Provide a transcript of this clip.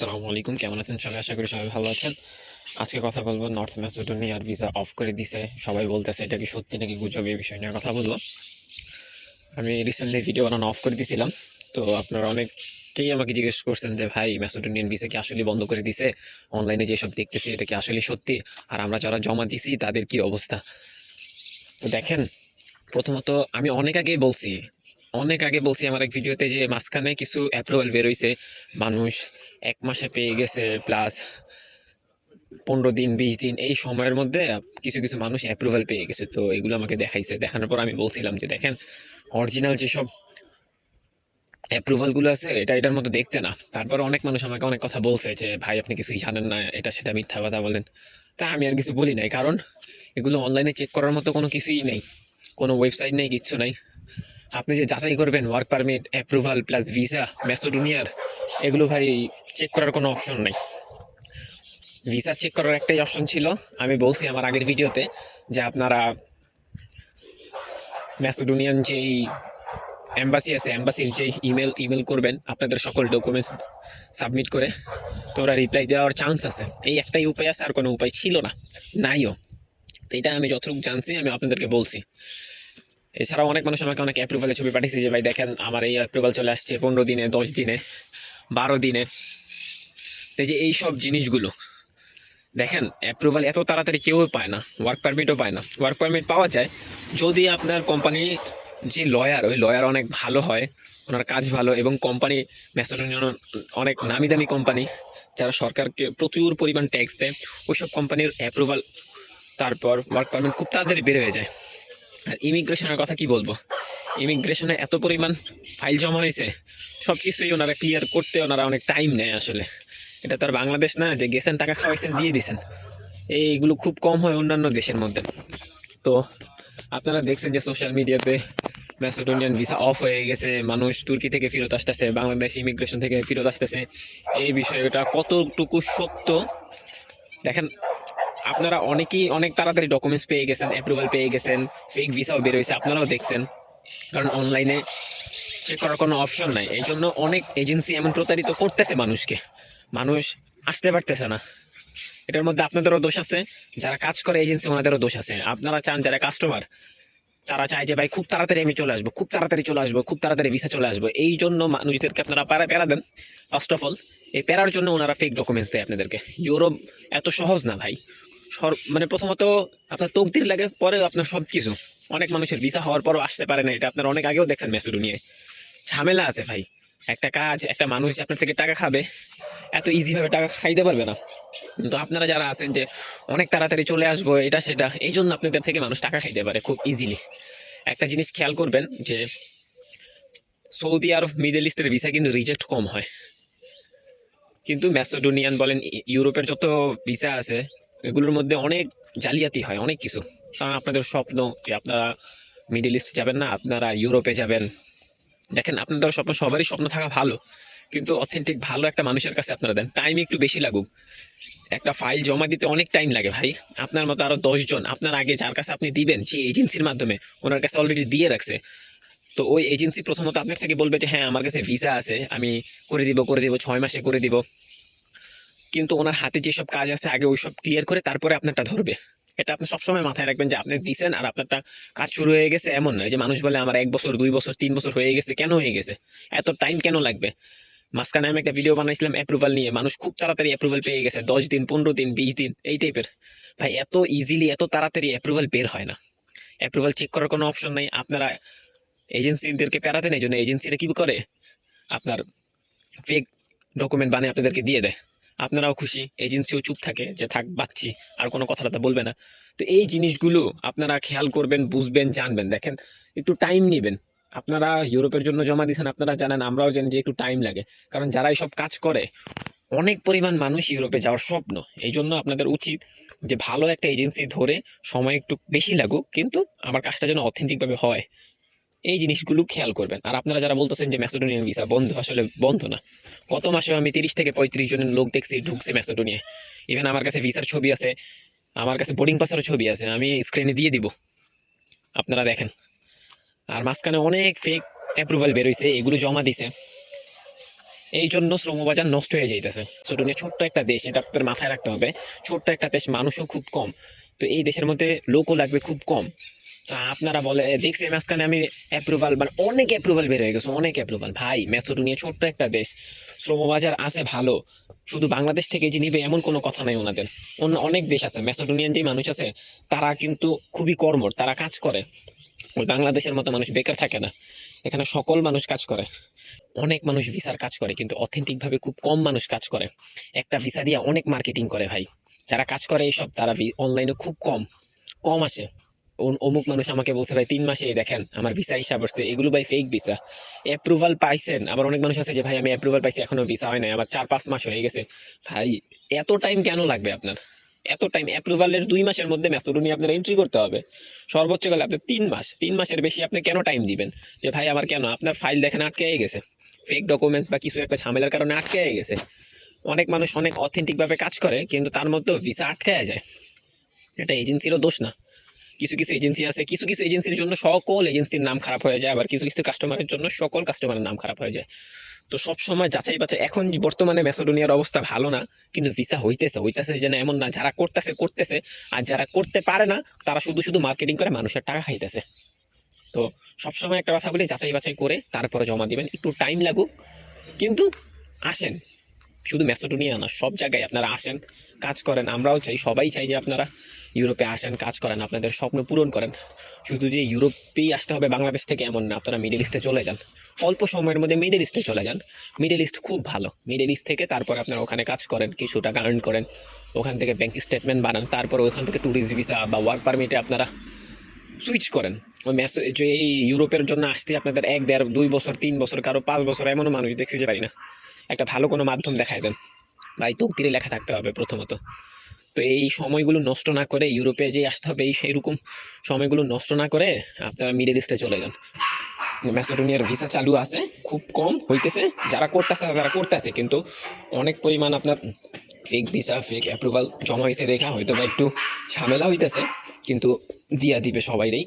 সালামু আলাইকুম, কেমন আছেন সবাই? আশা করি সবাই ভালো আছেন। আজকে কথা বলব নর্থ ম্যাসেডোনিয়ার ভিসা অফ করে দিছে। সবাই বলতেছে, এটা কি সত্যি নাকি গুজব? এই বিষয় নিয়ে কথা বলব। আমি রিসেন্টলি ভিডিও বানানো অফ করে দিয়েছিলাম তো আপনারা অনেকেই আমাকে জিজ্ঞেস করছেন যে, ভাই ম্যাসেডোনিয়ান ভিসা কি আসলে বন্ধ করে দিছে? অনলাইনে যেসব দেখতেছি, এটা কি আসলে সত্যি? আর আমরা যারা জমা দিছি, তাদের কি অবস্থা? তো দেখেন, প্রথমত আমি অনেক আগেই বলছি অনেক আগে বলছি আমার এক ভিডিওতে যে মাঝখানে কিছু অ্যাপ্রুভাল বেরোইছে, মানুষ এক মাসে পেয়ে গেছে প্লাস পনেরো দিন, বিশ দিন, এই সময়ের মধ্যে কিছু কিছু মানুষ অ্যাপ্রুভাল পেয়ে গেছে। তো এগুলো আমাকে দেখাইছে। দেখানোর পর আমি বলছিলাম যে দেখেন অরিজিনাল যেসব অ্যাপ্রুভালগুলো আছে, এটা এটার মতো দেখতে না। তারপর অনেক মানুষ আমাকে অনেক কথা বলছে যে, ভাই, আপনি কিছুই জানেন না, এটা সেটা মিথ্যা কথা বলেন। তা আমি আর কিছু বলি নাই, কারণ এগুলো অনলাইনে চেক করার মতো কোনো কিছুই নেই। কোনো ওয়েবসাইট নেই, কিচ্ছু নাই। আপনি যে যাচাই করবেন work permit approval plus visa ম্যাসোডোনিয়ার এগুলো ভাই চেক করার কোনো অপশন নেই। ভিসা চেক করার একটাই অপশন ছিল। আমি বলছি আমার আগের ভিডিওতে যে আপনারা ম্যাসোডোনিয়ান যেই অ্যাম্বাসি আছে অ্যাম্বাসির যে ইমেল ইমেল করবেন, আপনাদের সকল ডকুমেন্টস সাবমিট করে, তো ওরা রিপ্লাই দেওয়ার চান্স আছে। এই একটাই উপায় আছে, আর কোনো উপায় ছিল না, নাইও। তো এটা আমি যতটুকু জানছি, আমি আপনাদেরকে বলছি। এছাড়াও অনেক মানুষ আমাকে অনেক অ্যাপ্রুভালের ছবি পাঠিয়েছে যে, ভাই, দেখেন আমার এই অ্যাপ্রুভাল চলে আসছে পনেরো দিনে, দশ দিনে, বারো দিনে। তো যে এই সব জিনিসগুলো, দেখেন অ্যাপ্রুভাল এত তাড়াতাড়ি কেউ পায় না ওয়ার্ক পারমিটও পায় না। ওয়ার্ক পারমিট পাওয়া যায় যদি আপনার কোম্পানি যে লয়ার ওই লয়ার অনেক ভালো হয়, ওনার কাজ ভালো এবং কোম্পানি ম্যাসোডোনিয়ান অনেক নামি দামি কোম্পানি যারা সরকারকে প্রচুর পরিমাণ ট্যাক্স দেয়, ওইসব কোম্পানির অ্যাপ্রুভাল তারপর ওয়ার্ক পারমিট খুব তাড়াতাড়ি বের হয়ে যায়। আর ইমিগ্রেশনের কথা কি বলব? ইমিগ্রেশনে এত পরিমাণ ফাইল জমা হয়েছে সব কিছুই ওনারা ক্লিয়ার করতে ওনারা অনেক টাইম নেয় আসলে। এটা তো আর বাংলাদেশ না, যে গেছেন, টাকা খাওয়াইছেন, দিয়ে দিছেন। এইগুলো খুব কম হয় অন্যান্য দেশের মধ্যে। তো আপনারা দেখছেন যে সোশ্যাল মিডিয়াতে ম্যাসেডোনিয়ান ভিসা অফ হয়ে গেছে, মানুষ তুর্কি থেকে ফেরত আসতেছে, বাংলাদেশ ইমিগ্রেশন থেকে ফেরত আসতেছে। এই বিষয়টা কতটুকু সত্য? দেখেন আপনারা অনেকেই অনেক তাড়াতাড়ি ডকুমেন্টস পেয়ে গেছেন অ্যাপ্রুভাল পেয়ে গেছেন ফেক ভিসাও বের হয়েছে, আপনারাও দেখছেন। কারণ অনলাইনে চেক করার কোনো অপশন নাই। এই জন্য অনেক এজেন্সি এমন প্রতারিত করতেছে মানুষকে। মানুষ আসতে পারতেছে না। এটার মধ্যে আপনাদেরও দোষ আছে, যারা কাজ করে এজেন্সি ওনাদেরও দোষ আছে। আপনারা চান যারা কাস্টমার তারা চায় যে, ভাই, খুব তাড়াতাড়ি আমি চলে আসব, খুব তাড়াতাড়ি চলে আসব, খুব তাড়াতাড়ি ভিসা চলে আসব। এই জন্য মানুষদেরকে আপনারা প্যারা প্যারা দেন। ফার্স্ট অফ অল এই প্যারার জন্য ওনারা ফেক ডকুমেন্টস দেয় আপনাদেরকে। ইউরোপ এত সহজ না, ভাই। সর মানে প্রথমত আপনার তকদির লাগে পরে আপনার সব কিছু অনেক মানুষের ভিসা হওয়ার পরও আসতে পারে না, এটা আপনার অনেক আগেও দেখছেন মেসিডোনিয়ায়। ঝামেলা আছে ভাই। একটা কাজ, একটা মানুষ আপনার থেকে টাকা খাবে, এত ইজিভাবে টাকা খাইতে পারবে না। কিন্তু আপনারা যারা আছেন যে অনেক তাড়াতাড়ি চলে আসব, এটা সেটা, এই জন্য আপনাদের থেকে মানুষ টাকা খাইতে পারে খুব ইজিলি একটা জিনিস খেয়াল করবেন যে সৌদি আরব, মিডল ইস্টের ভিসা কিন্তু রিজেক্ট কম হয়। কিন্তু ম্যাসোডোনিয়ান বলেন ইউরোপের যত ভিসা আছে এগুলোর মধ্যে অনেক জালিয়াতি হয়, অনেক কিছু। কারণ আপনাদের স্বপ্ন যে আপনারা মিডল ইস্ট যাবেন না, আপনারা ইউরোপে যাবেন। দেখেন, আপনাদের স্বপ্ন, সবারই স্বপ্ন থাকা ভালো, কিন্তু অথেন্টিক ভালো একটা মানুষের কাছে আপনারা দেন। টাইম একটু বেশি লাগুক। একটা ফাইল জমা দিতে অনেক টাইম লাগে ভাই। আপনার মতো আরও দশজন আপনার আগে যার কাছে আপনি দিবেন সেই এজেন্সির মাধ্যমে, ওনার কাছে অলরেডি দিয়ে রাখছে। তো ওই এজেন্সি প্রথমত আপনার থেকে বলবে যে হ্যাঁ আমার কাছে ভিসা আছে, আমি করে দিব করে দিব, ছয় মাসে করে দিব। কিন্তু ওনার হাতে যেসব কাজ আছে, আগে ওইসব ক্লিয়ার করে তারপরে আপনারটা ধরবে। এটা আপনি সবসময় মাথায় রাখবেন যে আপনি দিছেন আর আপনারটা কাজ শুরু হয়ে গেছে এমন নয় যে মানুষ বলে আমার এক বছর, দুই বছর, তিন বছর হয়ে গেছে, কেন হয়ে গেছে? এত টাইম কেন লাগবে? মাঝখানে আমি একটা ভিডিও বানাইছিলাম অ্যাপ্রুভাল নিয়ে। মানুষ খুব তাড়াতাড়ি অ্যাপ্রুভাল পেয়ে গেছে। দশ দিন, পনেরো দিন, বিশ দিন, এই টাইপের ভাই, এত ইজিলি এত তাড়াতাড়ি অ্যাপ্রুভাল বের হয় না। অ্যাপ্রুভাল চেক করার কোনো অপশন নাই। আপনারা এজেন্সিদেরকে প্যারাতে নেই জন্য এজেন্সিরা কি করে? আপনার ফেক ডকুমেন্ট বানিয়ে আপনাদেরকে দিয়ে দেয়। আপনারাও খুশি, এজেন্সিও চুপ থাকে যে থাক বাচ্ছি আর কোনো কথাবার্তা বলবে না। তো এই জিনিসগুলো আপনারা খেয়াল করবেন, বুঝবেন, জানবেন। দেখেন, একটু টাইম নেবেন। আপনারা ইউরোপের জন্য জমা দিয়েছেন, আপনারা জানেন, আমরাও জানি যে একটু টাইম লাগে। কারণ যারা সব কাজ করে, অনেক পরিমাণ মানুষ ইউরোপে যাওয়ার স্বপ্ন। এই জন্য আপনাদের উচিত যে ভালো একটা এজেন্সি ধরে সময় একটু বেশি লাগুক, কিন্তু আমার কাজটা যেন অথেন্টিকভাবে হয়। এই জিনিসগুলো খেয়াল করবেন। আর আপনারা যারা বলতেছেন যে ম্যাসেডোনিয়ান ভিসা বন্ধ, আসলে বন্ধ না। গত মাসে আমি তিরিশ থেকে পঁয়ত্রিশ জনের লোক দেখছি ঢুকছে ম্যাসেডোনিয়ায়। ইভেন আমার কাছে ভিসার ছবি আছে, আমার কাছে বোর্ডিং পাসেরও ছবি আছে, আমি স্ক্রিনে দিয়ে দিব। আপনারা দেখেন। আর মাঝখানে অনেক ফেক অ্যাপ্রুভাল বেরোইছে, এগুলো জমা দিছে। এই জন্য শ্রমবাজার নষ্ট হয়ে যাইতেছে। ছোটনিয়া ছোট্ট একটা দেশ, এটা আপনাদের মাথায় রাখতে হবে। ছোট্ট একটা দেশ মানুষও খুব কম। তো এই দেশের মধ্যে লোকও লাগবে খুব কম। তা আপনারা বলে দেখছি মাঝখানে আমি অ্যাপ্রুভাল মানে অনেক অ্যাপ্রুভাল বের হয়ে গেছে, অনেক অ্যাপ্রুভাল ভাই ম্যাসোডোনিয়া ছোট্ট একটা দেশ, শ্রমবাজার আছে ভালো, শুধু বাংলাদেশ থেকে যে নিবে এমন কোনো কথা নাই ওনাদের। অন্য অনেক দেশ আছে ম্যাসোডোনিয়ান যে মানুষ আছে, তারা কিন্তু খুবই কর্মর, তারা কাজ করে। ওই বাংলাদেশের মতো মানুষ বেকার থাকে না, এখানে সকল মানুষ কাজ করে। অনেক মানুষ ভিসার কাজ করে, কিন্তু অথেন্টিকভাবে খুব কম মানুষ কাজ করে। একটা ভিসা দিয়ে অনেক মার্কেটিং করে ভাই। যারা কাজ করে এইসব, তারা অনলাইনে খুব কম কম আসে। অমুক মানুষ আমাকে বলছে, ভাই, তিন মাসে দেখেন, আমার ভিসা হিসাব আসছে এগুলো ভাই ফেক ভিসা অ্যাপ্রুভাল পাইছেন। আবার অনেক মানুষ আছে যে, ভাই, আমি অ্যাপ্রুভাল পাইছি, এখনও ভিসা হয় নাই। আবার চার, পাঁচ মাস হয়ে গেছে। ভাই, এত টাইম কেন লাগবে আপনার? এত টাইম অ্যাপ্রুভালের দুই মাসের মধ্যে ম্যাসোডোনিয়া আপনার এন্ট্রি করতে হবে। সর্বোচ্চ গেলে আপনার তিন মাস, তিন মাসের বেশি আপনি কেন টাইম দিবেন? যে, ভাই, আমার কেন? আপনার ফাইল দেখেন আটকে গেছে। ফেক ডকুমেন্টস বা কিছু একটা ঝামেলার কারণে আটকে গেছে। অনেক মানুষ অনেক অথেন্টিকভাবে কাজ করে, কিন্তু তার মধ্যেও ভিসা আটকায় যায়। এটা এজেন্সিরও দোষ না। কিছু কিছু এজেন্সি আছে, কিছু কিছু এজেন্সির জন্য সকল এজেন্সির নাম খারাপ হয়ে যায়, আবার কিছু কিছু কাস্টমারের জন্য সকল কাস্টমারের নাম খারাপ হয়ে যায়। তো সব সময় যাচাই বাছাই, এখন বর্তমানে ম্যাসোডোনিয়ার অবস্থা ভালো না, কিন্তু ভিসা হইতেছে হইতেছে যেন এমন না, যারা করতেছে করতেছে, আর যারা করতে পারে না, তারা শুধু শুধু মার্কেটিং করে মানুষের টাকা খাইতেছে। তো সবসময় একটা কথা বলি, যাচাই বাছাই করে তারপরে জমা দিবেন, একটু টাইম লাগুক, কিন্তু আসেন। শুধু ম্যাসোডোনিয়া না, সব জায়গায় আপনারা আসেন, কাজ করেন। আমরাও চাই, সবাই চাই যে আপনারা ইউরোপে আসেন, কাজ করেন, আপনাদের স্বপ্ন পূরণ করেন। শুধু যে ইউরোপেই আসতে হবে, বাংলাদেশ থেকে এমন না, আপনারা মিডল ইস্টে চলে যান। অল্প সময়ের মধ্যে মিডল ইস্টে চলে যান। মিডল ইস্ট খুব ভালো। মিডল ইস্ট থেকে তারপর আপনারা ওখানে কাজ করেন, কিছু টাকা আর্ন করেন। ওখান থেকে ব্যাংক স্টেটমেন্ট বানান, তারপর ওখান থেকে ট্যুরিস্ট ভিসা বা ওয়ার্ক পারমিটে আপনারা সুইচ করেন। ওই ম্যাস, যে এই ইউরোপের জন্য আসতে আপনাদের এক, দেড়, দুই বছর, তিন বছর, কারও পাঁচ বছর, এমনও মানুষ দেখতে পারি না। একটা ভালো কোনো মাধ্যম দেখায় দেন ভাই, তকদিরে লেখা থাকতে হবে প্রথমত। তো এই সময়গুলো নষ্ট না করে ইউরোপে যে আসতে হবে, এই সেইরকম সময়গুলো নষ্ট না করে আপনারা মিডল ইস্টে চলে যান। ম্যাসেডোনিয়ার ভিসা চালু আছে, খুব কম হইতেছে। যারা করতেছে যারা করতেছে, কিন্তু অনেক পরিমাণ আপনার ফেক ভিসা ফেক অ্যাপ্রুভাল জমা হয়েছে দেখা হয়তো বা একটু ঝামেলা হইতেছে, কিন্তু দিয়া দিবে সবাইরেই।